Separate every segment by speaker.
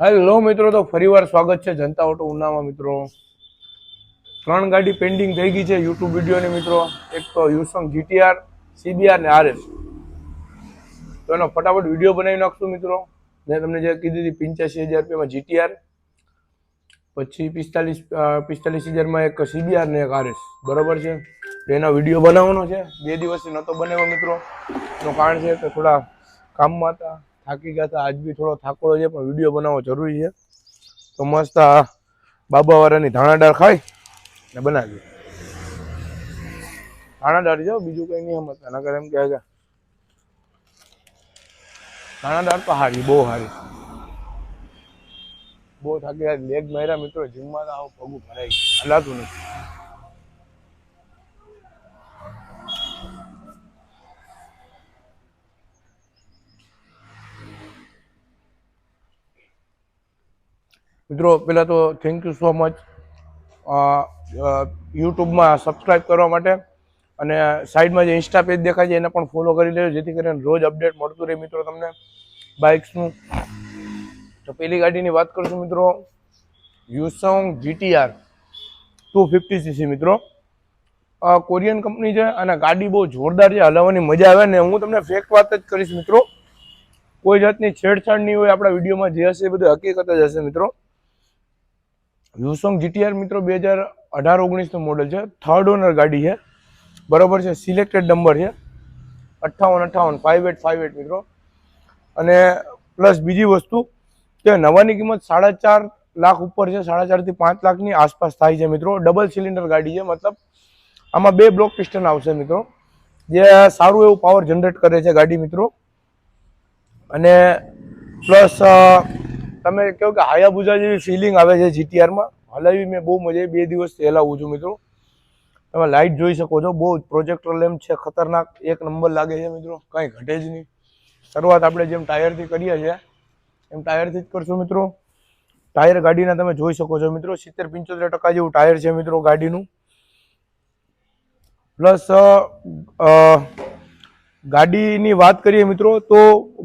Speaker 1: Hello મિત્રો, તો ફરીવાર સ્વાગત છે જનતા ઓટો ઉનામાં મિત્રો. ત્રણ ગાડી પેન્ડિંગ થઈ ગઈ છે યુટ્યુબ વિડીયોની મિત્રો. એક તો યુસંગ જીટીઆર સીબીઆર ને આરએસ તો એનો ફટાફટ વીડિયો બનાવી નાખશું મિત્રો. મેં તમને જે કીધી હતી પંચ્યાસી હજાર રૂપિયામાં જીટીઆર પછી પિસ્તાલીસ પિસ્તાલીસ હજારમાં એક સીબીઆર ને એક આરએસ બરોબર છે? એનો વીડિયો બનાવવાનો છે. બે દિવસથી નહોતો બનાવ્યો મિત્રો. એનું કારણ છે કે થોડા કામમાં હતા. થાકી ગયા હતા આજ બી થોડો થાકોડો છે, પણ વીડિયો બનાવવો જરૂરી છે. તો મસ્ત આ બાબાવાળાની ધાણા દાળ ખાઈ ને બનાવી ધાણા દાળ જાઓ બીજું કંઈ નહીં સમજતા નગર એમ કહે કે ધાણા દાળ તો હારી, બહુ હારી. બહુ થાકી ગયા લેગ માર્યા મિત્રો, જીમમાં આવું પગું ભરાઈ ગયું હલાતું નથી. મિત્રો, પહેલાં તો થેન્ક યુ સો મચ યુટ્યુબમાં સબસ્ક્રાઈબ કરવા માટે અને સાઈડમાં જે ઇન્સ્ટા પેજ દેખાય છે, એને પણ ફોલો કરી લેજો, જેથી કરીને રોજ અપડેટ મળતું રહે મિત્રો તમને બાઇક્સનું તો પેલી ગાડીની વાત કરીશું મિત્રો. Hyosung GTR two fifty CC મિત્રો. કોરિયન કંપની છે અને ગાડી બહુ જોરદાર છે, હલાવવાની મજા આવે ને હું તમને ફેક્ટ વાત જ કરીશ મિત્રો. કોઈ જાતની છેડછાડ નહીં હોય આપણા વિડીયોમાં, જે હશે એ બધું હકીકત જ હશે મિત્રો. યુસોંગ જીટીઆર મિત્રો બે હજાર અઢાર ઓગણીસનું મોડલ છે. થર્ડ ઓનર ગાડી છે. બરાબર છે. સિલેક્ટેડ નંબર છે. અઠ્ઠાવન અઠ્ઠાવન ફાઇવ એટ ફાઇવ એટ મિત્રો. અને પ્લસ બીજી વસ્તુ કે નવાની કિંમત સાડા ચાર લાખ ઉપર છે. સાડા ચારથી પાંચ લાખની આસપાસ થાય છે મિત્રો. ડબલ સિલિન્ડર ગાડી છે. મતલબ આમાં બે બ્લોક પિસ્ટન આવશે મિત્રો. જે સારું એવું પાવર જનરેટ કરે છે ગાડી મિત્રો. અને પ્લસ તમે કહો કે હાયાબુજા જેવી ફિલિંગ આવે છે જીટીઆરમાં? હલાવી મેં બહુ મજા બે દિવસથી હલાવું છું મિત્રો. તમે લાઇટ જોઈ શકો છો. બહુ પ્રોજેક્ટર લેમ્પ છે. ખતરનાક. એક નંબર લાગે છે મિત્રો. કાંઈ ઘટે જ નહીં. શરૂઆત આપણે જેમ ટાયરથી કરીએ છીએ, એમ ટાયરથી જ કરશું મિત્રો. ટાયર ગાડીના તમે જોઈ શકો છો મિત્રો. સિત્તેર પંચોતેર ટકા જેવું ટાયર છે મિત્રો ગાડીનું. પ્લસ ગાડીની વાત કરીએ મિત્રો, તો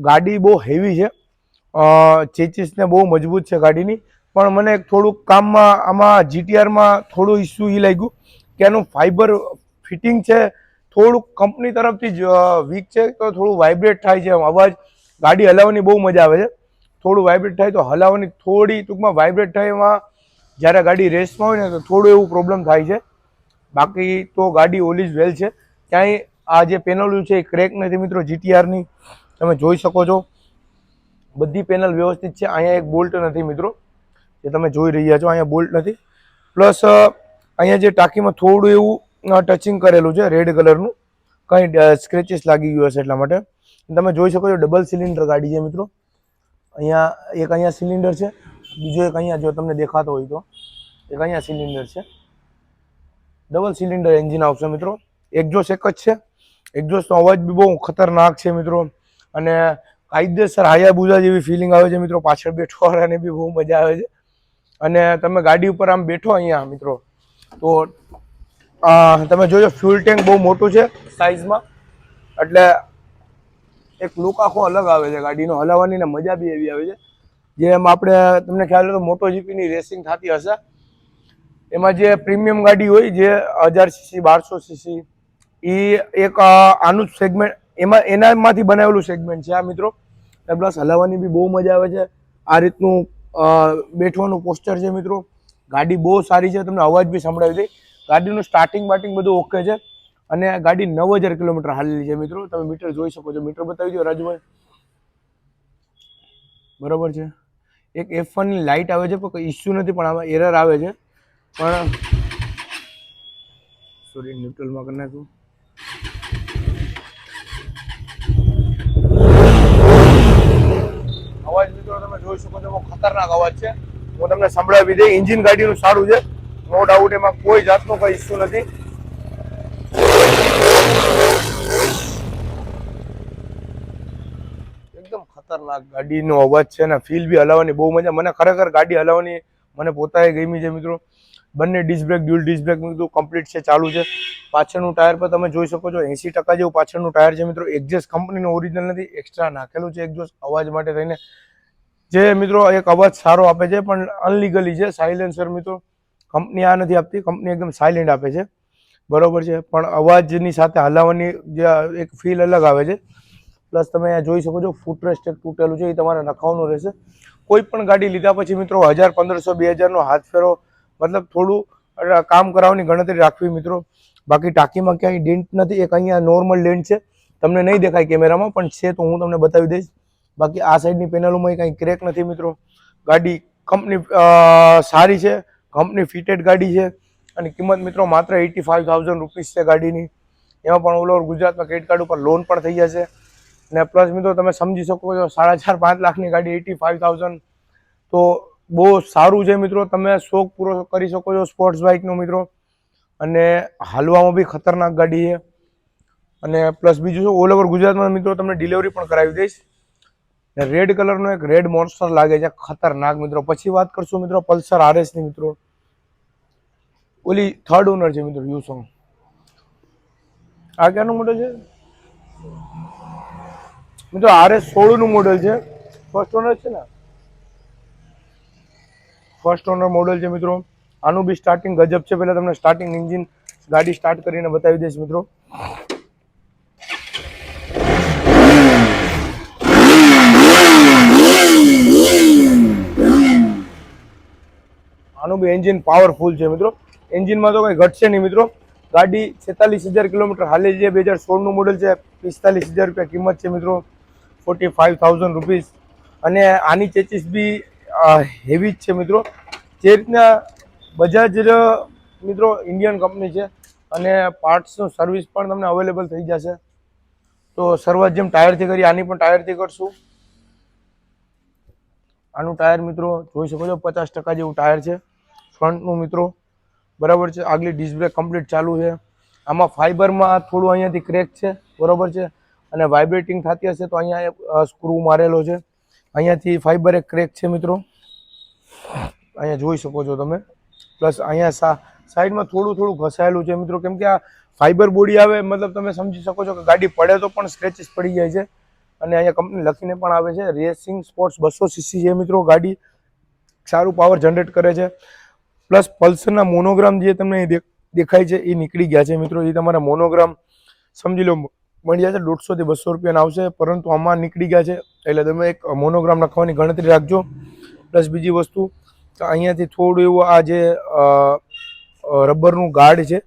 Speaker 1: ગાડી બહુ હેવી છે. ચેચીસને બહુ મજબૂત છે ગાડીની. પણ મને થોડુંક કામમાં, આમાં જીટીઆરમાં થોડું ઇસ્યુ એ લાગ્યું કે એનું ફાઈબર ફિટિંગ છે. થોડુંક કંપની તરફથી જ વીક છે તો થોડું વાઇબ્રેટ થાય છે અવાજ, ગાડી હલાવવાની બહુ મજા આવે છે. થોડું વાઇબ્રેટ થાય તો હલાવવાની થોડી ટૂંકમાં વાઇબ્રેટ થાય એમાં. જ્યારે ગાડી રેસમાં હોય ને તો થોડું એવું પ્રોબ્લેમ થાય છે. બાકી તો ગાડી ઓલ ઇઝ વેલ છે. ક્યાંય આ જે પેનલું છે એ ક્રેક નથી મિત્રો, જીટીઆરની. તમે જોઈ શકો છો. બધી પેનલ વ્યવસ્થિત છે. અહીંયા એક બોલ્ટ નથી મિત્રો, જે તમે જોઈ રહ્યા છો. અહીંયા બોલ્ટ નથી. પ્લસ અહીંયા જે ટાંકીમાં થોડું એવું ટચિંગ કરેલું છે રેડ કલરનું કંઈ સ્ક્રેચીસ લાગી ગયું હશે એટલા માટે. તમે જોઈ શકો છો ડબલ સિલિન્ડર ગાડી છે મિત્રો. અહીંયા એક અહીંયા સિલિન્ડર છે. બીજો એક અહીંયા જો તમને દેખાતો હોય તો. એક અહીંયા સિલિન્ડર છે. ડબલ સિલિન્ડર એન્જિન આવશે મિત્રો. એક્ઝોસ એક જ છે. એક્ઝોસનો અવાજ બી બહુ ખતરનાક છે મિત્રો. અને કાયદેસર હાયાબુજા જેવી ફિલિંગ આવે છે મિત્રો. પાછળ બેઠવાવાળાને બી બહુ મજા આવે છે. અને તમે ગાડી ઉપર આમ બેઠો અહીંયા મિત્રો, તો તમે જોજો ફ્યુલ ટેન્ક બહુ મોટું છે સાઇઝમાં એટલે એક લુક આખો અલગ આવે છે ગાડીનો. હલાવવાની ને મજા બી એવી આવે છે. જેમ આપણે, તમને ખ્યાલ હોય તો મોટો જીપીની રેસિંગ થતી હશે. એમાં જે પ્રીમિયમ ગાડી હોય, જે હજાર સીસી બારસો સીસી એ એક આનું સેગમેન્ટ એમાં એનામાંથી બનાવેલું સેગમેન્ટ છે. આ મિત્રો પ્લસ હલાવવાની બી બહુ મજા આવે છે. આ રીતનું બેઠવાનું પોસ્ટર છે, મિત્રો. ગાડી બહુ સારી છે. તમને અવાજ બી સંભળાવી દઈ. ગાડીનું સ્ટાર્ટિંગ બાટિંગ બધું ઓકે છે. અને ગાડી નવ હજાર કિલોમીટર હાલેલી છે, મિત્રો. તમે મીટર જોઈ શકો છો. મીટર બતાવી દો, રાજુભાઈ. બરાબર છે. એક એફ વનની લાઇટ આવે છે, પણ ઇસ્યુ નથી, પણ આમાં એરર આવે છે. પણ સોરી ન્યુટ્રલમાં કરી નાખ્યું અવાજ મિત્રો તમે જોઈ શકો છો બહુ ખતરનાક અવાજ છે. હું તમને સંભળાવી દઈ એન્જિન ગાડીનું સારું છે. નો ડાઉટ એમાં કોઈ જાતનો કોઈ ઇસ્યુ નથી. એકદમ ખતરનાક ગાડીનો અવાજ છે અને ફીલ બી હલાવવાની બહુ મજા. મને ખરેખર ગાડી હલાવવાની મને પોતાએ ગમી છે મિત્રો. બંને disc brake dual disc brake complete છે, ચાલુ છે. પાછળનું ટાયર પર તમે જોઈ શકો છો, એંસી ટકા જેવું પાછળનું ટાયર છે મિત્રો. એક્ઝેસ કંપનીનું ઓરિજિનલ નથી એક્સ્ટ્રા નાખેલું છે એક્ઝોસ્ટ અવાજ માટે થઈને. જે મિત્રો એક અવાજ સારો આપે છે, પણ અનલીગલી છે સાયલેન્સર મિત્રો. કંપની આ નથી આપતી કંપની એકદમ સાયલેન્ટ આપે છે. બરોબર છે, પણ અવાજની સાથે હલાવવાની જે એક ફીલ અલગ આવે છે. પ્લસ તમે અહીંયા જોઈ શકો છો ફૂટરેસ્ટ એક તૂટેલું છે, એ તમારે નખાવવાનું રહેશે. કોઈ પણ ગાડી લીધા પછી મિત્રો, હજાર પંદરસો, બે હજારનો હાથ ફેરો. મતલબ થોડું કામ કરાવવાની ગણતરી રાખવી મિત્રો. બાકી ટાંકીમાં ક્યાંય ડેન્ટ નથી, એક અહીંયા નોર્મલ ડેન્ટ છે. તમને નહીં દેખાય કેમેરામાં પણ છે તો હું તમને બતાવી દઈશ. બાકી આ સાઈડની પેનલોમાં કંઈ ક્રેક નથી મિત્રો. ગાડી કંપની સારી છે કંપની ફિટેડ ગાડી છે. અને કિંમત મિત્રો માત્ર એટી ફાઇવ થાઉઝન્ડ રૂપીસ છે ગાડીની. એમાં પણ ઓલ ગુજરાતમાં ક્રેડિટ કાર્ડ ઉપર લોન પણ થઈ જશે. અને પ્લસ મિત્રો તમે સમજી શકો છો, સાડા ચાર, પાંચ લાખની ગાડી એટી ફાઇવ થાઉઝન્ડ તો બહુ સારું છે મિત્રો, તમે શોખ પૂરો કરી શકો છો સ્પોર્ટ્સ બાઇકનો મિત્રો. અને હાલવામાં બી ખતરનાક ગાડી છે. અને પ્લસ બીજું શું ઓલ ઓવર ગુજરાતમાં મિત્રો તમને ડિલિવરી પણ કરાવી દઈશ. રેડ કલરનો એક રેડ મોન્સ્ટર લાગે છે. ખતરનાક મિત્રો. પછી વાત કરશું મિત્રો પલ્સર આરએસની મિત્રો. ઓલી થર્ડ ઓનર છે મિત્રો યુસોંગ આ ક્યાંનું મોડલ છે? મિત્રો આરએસ સોળનું મોડલ છે. ફર્સ્ટ ઓનર છે ને? ફર્સ્ટ ઓનર મોડલ છે મિત્રો. આનું બી સ્ટાર્ટિંગ ગજબ છે. પહેલાં તમને સ્ટાર્ટિંગ એન્જિન ગાડી સ્ટાર્ટ કરીને બતાવી દઈશ મિત્રો. આનું બી એન્જિન પાવરફુલ છે મિત્રો. એન્જિનમાં તો કંઈ ઘટશે નહીં મિત્રો. ગાડી છેતાલીસ હજાર કિલોમીટર હાલે છે. બે હજાર સોળનું મોડલ છે. પિસ્તાલીસ હજાર રૂપિયા કિંમત છે મિત્રો. ફોર્ટી ફાઇવ થાઉઝન્ડ રૂપીઝ અને આની ચેચીસ બી હેવી જ છે મિત્રો. જે રીતના બજાજ મિત્રો ઇન્ડિયન કંપની છે. અને પાર્ટ્સનું સર્વિસ પણ તમને અવેલેબલ થઈ જશે. તો શરૂઆત જેમ ટાયરથી કરી, આની પણ ટાયરથી કરશું. આનું ટાયર મિત્રો, જોઈ શકો છો, પચાસ ટકા જેવું ટાયર છે. ફ્રન્ટનું મિત્રો, બરાબર છે? આગલી ડિસ્ક બ્રેક કમ્પ્લીટ ચાલુ છે. આમાં ફાઈબરમાં થોડું અહીંયાથી ક્રેક છે, બરાબર છે? અને વાઇબ્રેટિંગ થતી હશે તો અહીંયા સ્ક્રૂ મારેલો છે. અહીંયાથી ફાઈબર એક ક્રેક છે, મિત્રો. અહીંયા જોઈ શકો છો તમે. પ્લસ અહીંયા સાઈડમાં થોડું થોડું ઘસાયેલું છે, મિત્રો. કેમ કે આ ફાઈબર બોડી આવે, મતલબ તમે સમજી શકો છો કે ગાડી પડે તો પણ સ્ક્રેચિસ પડી જાય છે. અને અહીંયા કંપની લખીને પણ આવે છે, રેસિંગ સ્પોર્ટ્સ બસો સીસી છે, મિત્રો. ગાડી સારું પાવર જનરેટ કરે છે. પ્લસ પલ્સરના મોનોગ્રામ જે તમને દેખાય છે એ નીકળી ગયા છે મિત્રો. એ તમારા મોનોગ્રામ સમજી લો મળી જશે દોઢસોથી બસો રૂપિયાના આવશે, પરંતુ આમાં નીકળી ગયા છે. એટલે તમે એક મોનોગ્રામ નાખવાની ગણતરી રાખજો. પ્લસ બીજી વસ્તુ અહીંયાથી થોડું એવું આ જે રબરનું ગાર્ડ છે,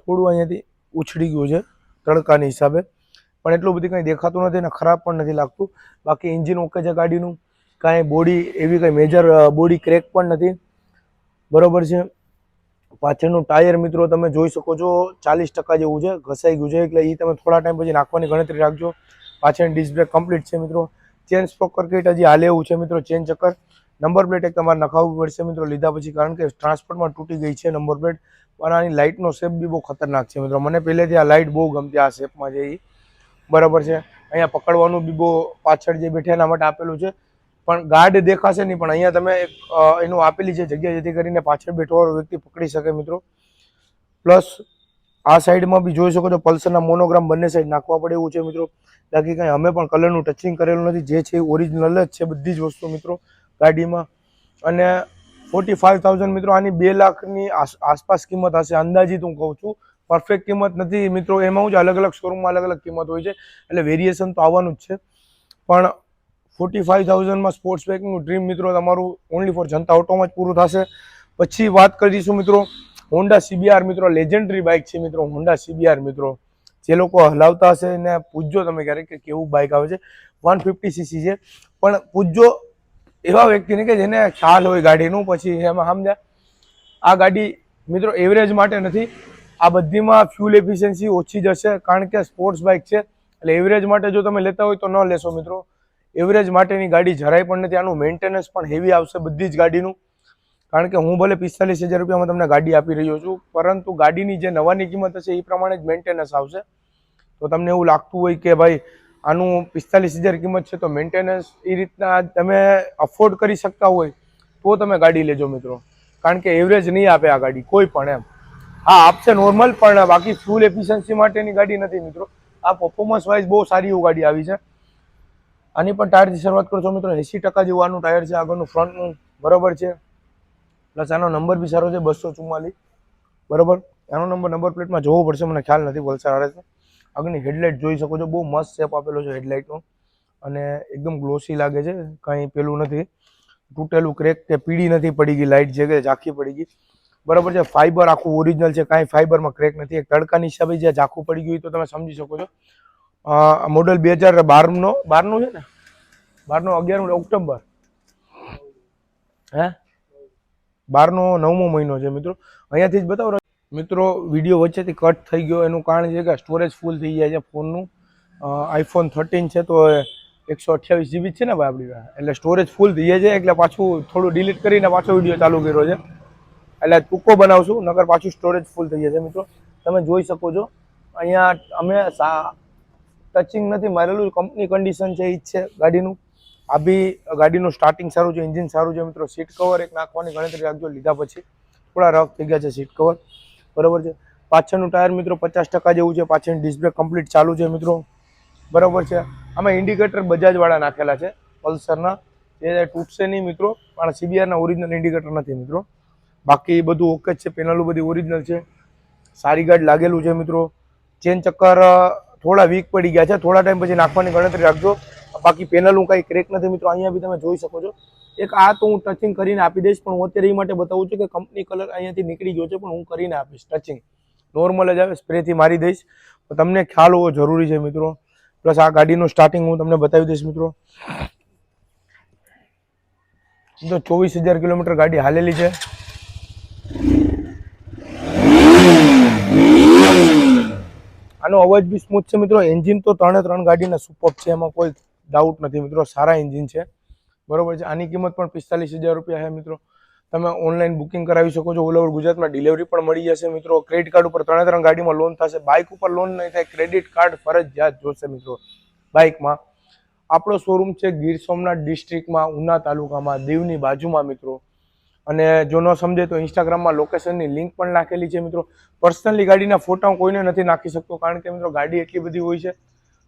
Speaker 1: થોડું અહીંયાથી ઉછળી ગયું છે તડકાની હિસાબે. પણ એટલું બધી કંઈ દેખાતું નથી અને ખરાબ પણ નથી લાગતું. બાકી એન્જિન ઓકે છે ગાડીનું. કાંઈ બોડી એવી કંઈ મેજર બોડી ક્રેક પણ નથી. બરોબર છે? પાછળનું ટાયર મિત્રો તમે જોઈ શકો છો, ચાલીસ ટકા જેવું છે, ઘસાઈ ગયું છે, એટલે એ તમે થોડા ટાઈમ પછી નાખવાની ગણતરી રાખજો. પાછળની ડિસ્ક બ્રેક કમ્પ્લીટ છે મિત્રો. ચેન સ્પોકર કીટ હજી હાલે એવું છે મિત્રો ચેન ચક્કર. નંબર પ્લેટ એક તમારે નખાવવું પડશે મિત્રો, લીધા પછી, કારણ કે ટ્રાન્સપોર્ટમાં તૂટી ગઈ છે નંબર પ્લેટ પણ આની લાઇટનો શેપ બી બહુ ખતરનાક છે મિત્રો. મને પહેલેથી આ લાઇટ બહુ ગમતી આ શેપમાં છે એ બરાબર છે? અહીંયા પકડવાનું બી બહુ પાછળ જે બેઠા એના માટે આપેલું છે. પણ ગાર્ડ દેખાશે નહીં, પણ અહીંયા તમે એનું આપેલી છે જગ્યા જેથી કરીને પાછળ બેઠો વાળો વ્યક્તિ પકડી શકે મિત્રો. પ્લસ આ સાઈડમાં બી જોઈ શકો છો, પલ્સરના મોનોગ્રામ બંને સાઈડ નાખવા પડે એવું છે મિત્રો. બાકી કંઈ અમે પણ કલરનું ટચિંગ કરેલું નથી, જે છે ઓરિજિનલ જ છે બધી જ વસ્તુ મિત્રો ગાડીમાં. અને ફોર્ટી ફાઇવ થાઉઝન્ડ મિત્રો, આની બે લાખની આસપાસ કિંમત હશે, અંદાજિત હું કહું છું. પરફેક્ટ કિંમત નથી મિત્રો, એમાં હું છે અલગ અલગ શોરૂમમાં અલગ અલગ કિંમત હોય છે. એટલે વેરિએશન તો આવવાનું જ છે. પણ ફોર્ટી ફાઇવ થાઉઝન્ડમાં સ્પોર્ટ્સ બાઇકનું ડ્રીમ મિત્રો તમારું ઓનલી ફોર જનતા ઓટોમાં જ પૂરું થશે. પછી વાત કરીશું મિત્રો હોન્ડા સીબીઆર મિત્રો લેજેન્ડરી બાઇક છે મિત્રો હોન્ડા સીબીઆર મિત્રો. જે લોકો હલાવતા હશે એને પૂછજો તમે ક્યારેક કે કેવું બાઇક આવે છે. વન ફિફ્ટી સીસી છે. પણ પૂછજો એવા વ્યક્તિને કે જેને ખ્યાલ હોય ગાડીનું, પછી એમાં સમજ્યા આ ગાડી મિત્રો એવરેજ માટે નથી. આ બધીમાં ફ્યુલ એફિશિયન્સી ઓછી જશે કારણ કે સ્પોર્ટ્સ બાઇક છે. એટલે એવરેજ માટે જો તમે લેતા હોય તો ન લેશો મિત્રો. એવરેજ માટેની ગાડી જરાય પણ નથી. આનું મેન્ટેનન્સ પણ હેવી આવશે બધી જ ગાડીનું. કારણ કે હું ભલે પિસ્તાલીસ હજાર રૂપિયામાં તમને ગાડી આપી રહ્યો છું, પરંતુ ગાડીની જે નવાની કિંમત હશે એ પ્રમાણે જ મેન્ટેનન્સ આવશે. તો તમને એવું લાગતું હોય કે ભાઈ, આનું પિસ્તાલીસ હજાર કિંમત છે તો મેન્ટેનન્સ એ રીતના તમે અફોર્ડ કરી શકતા હોય તો તમે ગાડી લેજો મિત્રો. કારણ કે એવરેજ નહીં આપે આ ગાડી, કોઈ પણ એમ. હા, આપશે નોર્મલ પણ બાકી ફ્યુલ એફિશિયન્સી માટેની ગાડી નથી મિત્રો. આ પરફોર્મન્સ વાઇઝ બહુ સારી એવું ગાડી આવી છે. આની પણ ટાયરથી શરૂઆત કરશો મિત્રો. એંસી ટકા જેવું આનું ટાયર છે. આગળનું ફ્રન્ટનું બરોબર છે. પ્લસ આનો નંબર બી સારો છે, બસો ચુમ્માલીસ બરોબર? આનો નંબર નંબર પ્લેટમાં જોવો પડશે, મને ખ્યાલ નથી, વલસાડ આવે છે. આગળની હેડલાઇટ જોઈ શકો છો. બહુ મસ્ત શેપ આપેલો છે હેડલાઇટનો અને એકદમ ગ્લોસી લાગે છે. કંઈ પેલું નથી. તૂટેલું ક્રેક કે પીળી નથી પડી ગઈ લાઇટ છે કે ઝાંખી પડી ગઈ. બરાબર છે? ફાઈબર આખું ઓરિજિનલ છે. કાંઈ ફાઈબરમાં ક્રેક નથી. એક તડકાની હિસાબે જે ઝાંખું પડી ગયું તો તમે સમજી શકો છો. મોડલ બે હજાર બારનો, બારનું છે ને? બારનો અગિયારમું ઓક્ટોબર. હે? બારનો નવમો મહિનો છે મિત્રો. અહીંયાથી જ બતાવો મિત્રો વીડિયો વચ્ચેથી કટ થઈ ગયો. એનું કારણ છે કે સ્ટોરેજ ફૂલ થઈ જાય છે ફોનનું. આઈફોન થર્ટીન છે તો એકસો અઠ્યાવીસ જીબી છે ને ભાઈ આપણી એટલે સ્ટોરેજ ફૂલ થઈ જાય છે. એટલે પાછું થોડું ડિલીટ કરીને પાછો વીડિયો ચાલુ કર્યો છે. એટલે ટૂંકો બનાવશું નગર પાછું સ્ટોરેજ ફૂલ થઈ જશે મિત્રો. તમે જોઈ શકો છો. અહીંયા અમે ટચિંગ નથી, મારેલું કંપની કન્ડિશન છે એ જ છે ગાડીનું. આ બી ગાડીનું સ્ટાર્ટિંગ સારું છે એન્જિન સારું છે, મિત્રો. સીટ કવર એક નાખવાની ગણતરી રાખજો, લીધા પછી. થોડા રફ થઈ ગયા છે સીટ કવર બરાબર છે? પાછળનું ટાયર મિત્રો પચાસ ટકા જેવું છે, પાછળની ડિસ્પ્લે કમ્પ્લીટ ચાલુ છે, મિત્રો. બરાબર છે? આમાં ઇન્ડિકેટર બજાજવાળા નાખેલા છે, પલ્સરના. એ તૂટશે નહીં, મિત્રો. પણ સીબીઆરના ઓરિજિનલ ઇન્ડિકેટર નથી, મિત્રો. બાકી બધું ઓકે જ છે પેનલો બધી ઓરિજિનલ છે. સારી ગાર્ડ લાગેલું છે, મિત્રો. ચેન ચક્કર થોડા વીક પડી ગયા છે. થોડા ટાઈમ પછી નાખવાની ગણતરી રાખજો. બાકી પેનલ હું કાંઈ ક્રેક નથી મિત્રો, અહીંયા બી તમે જોઈ શકો છો. એક આ તો હું ટચિંગ કરીને આપી દઈશ, પણ હું અત્યારે એ માટે બતાવું છું કે કંપની કલર અહીંયાથી નીકળી ગયો છે, પણ હું કરીને આપીશ ટચિંગ નોર્મલ જ આવે સ્પ્રેથી મારી દઈશ. તમને ખ્યાલ હોવો જરૂરી છે મિત્રો. પ્લસ આ ગાડીનું સ્ટાર્ટિંગ હું તમને બતાવી દઈશ મિત્રો. તો ચોવીસ હજાર કિલોમીટર ગાડી હાલેલી છે. આનો અવાજ બી સ્મૂથ છે મિત્રો. એન્જિન તો ત્રણે ત્રણ ગાડીના સુપર છે, એમાં કોઈ ડાઉટ નથી મિત્રો. સારા એન્જિન છે. બરોબર છે. આની કિંમત પણ પિસ્તાલીસ હજાર રૂપિયા છે મિત્રો. તમે ઓનલાઈન બુકિંગ કરાવી શકો છો. ઓલ ઓવર ગુજરાતમાં ડિલિવરી પણ મળી જશે મિત્રો. ક્રેડિટ કાર્ડ ઉપર ત્રણે ત્રણ ગાડીમાં લોન થશે. બાઇક ઉપર લોન નહીં થાય. ક્રેડિટ કાર્ડ ફરજિયાત જોશે મિત્રો. બાઇકમાં આપણો શોરૂમ છે ગીર સોમનાથ ડિસ્ટ્રિક્ટમાં ઉના તાલુકામાં, દીવની બાજુમાં મિત્રો. અને જો ન સમજે તો ઇન્સ્ટાગ્રામમાં લોકેશનની લિંક પણ નાખેલી છે મિત્રો. પર્સનલી ગાડીના ફોટા હું કોઈને નથી નાખી શકતો, કારણ કે મિત્રો ગાડી એટલી બધી હોય છે,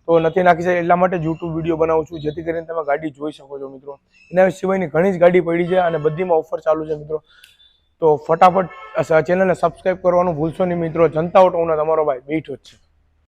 Speaker 1: તો નથી નાખી શકે એટલા માટે જ યુટ્યુબ વીડિયો બનાવું છું, જેથી કરીને તમે ગાડી જોઈ શકો છો મિત્રો. એના સિવાયની ઘણી જ ગાડી પડી છે અને બધીમાં ઓફર ચાલુ છે મિત્રો. તો ફટાફટ ચેનલને સબસ્ક્રાઈબ કરવાનું ભૂલશો નહીં મિત્રો. જનતા ઓટો હું તમારો ભાઈ બેઠો જ છે.